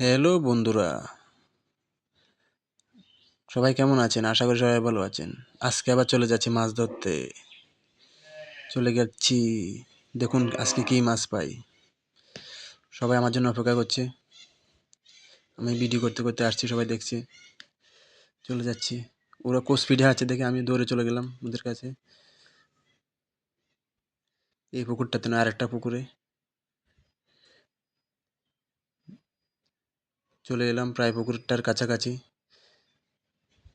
Hello বন্ধুরা। সবাই কেমন আছেন? আশা করি সবাই ভালো আছেন। আজকে আবার চলে যাচ্ছি মাছ ধরতে। চলে যাচ্ছি দেখুন, আজকে কী মাছ পাই। সবাই আমার জন্য অপেক্ষা করছে। আমি ভিডিও করতে করতে আসছি, সবাই দেখছে। চলে যাচ্ছি। ওরা কোচ স্পিডে আছে দেখে আমি দৌড়ে চলে গেলাম ওদের কাছে। এই পুকুরটাতে না আরেকটা পুকুরে। চলে এলাম প্রায় পুকুরটার কাছাকাছি।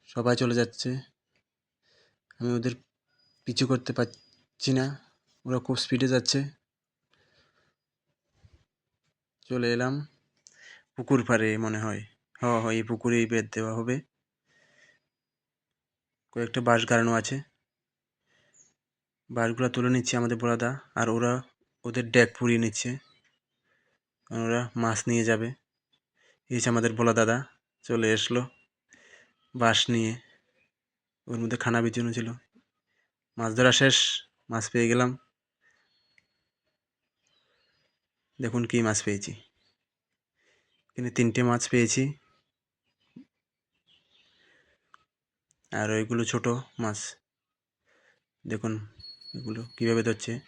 সবাই চলে যাচ্ছে। আমি ওদের পিছু করতে পারছি না। ওরা খুব স্পিডে যাচ্ছে। চলে এলাম পুকুর পাড়ে মনে হয়। হ হ এই পুকুরেই বেদ দেওয়া হবে। কয়েকটা বাঁশ গাড়ানো আছে। বাঁশগুলো তুলে নিচ্ছে আমাদের বড়াদা। আর ওরা ওদের ড্যাক পুড়িয়ে নিচ্ছে। ওরা মাছ নিয়ে যাবে। এই যে আমাদের বলা দাদা চলে আসলো বাঁশ নিয়ে। ওর মধ্যে খানা বিছানো ছিল। মাছ ধরা শেষ, মাছ পেয়ে গেলাম। দেখুন কী মাছ পেয়েছি। এখানে তিনটে মাছ পেয়েছি। আর ওইগুলো ছোট মাছ। দেখুন এগুলো কীভাবে ধরছে।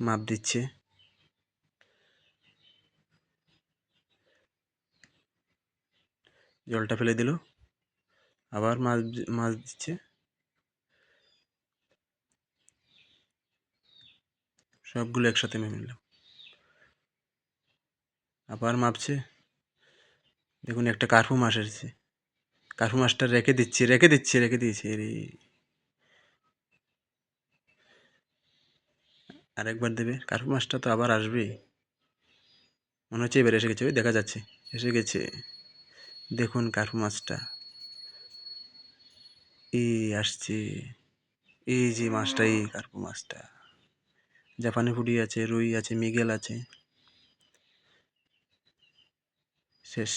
মাপ দিচ্ছে। জলটা ফেলে দিল। আবার মাছ মাছ দিচ্ছে। সবগুলো একসাথে মেনে নিলাম। আবার মাপছে। দেখুন, একটা কার্পু মাছ এসেছে। কার্পু মাছটা রেখে দিচ্ছি রেখে দিচ্ছি, রেখে দিয়েছি। রে আরেকবার দেবে। কার্পু মাছটা তো আবার আসবেই। মনে হচ্ছে এবার এসে গেছে, ওই দেখা যাচ্ছে। এসে গেছে। দেখুন কার্পু মাছটা। এই আসছে এই যে মাছটা এই কার্পু মাছটা। জাপানি ফুটি আছে, রুই আছে, মিগেল আছে। শেষ।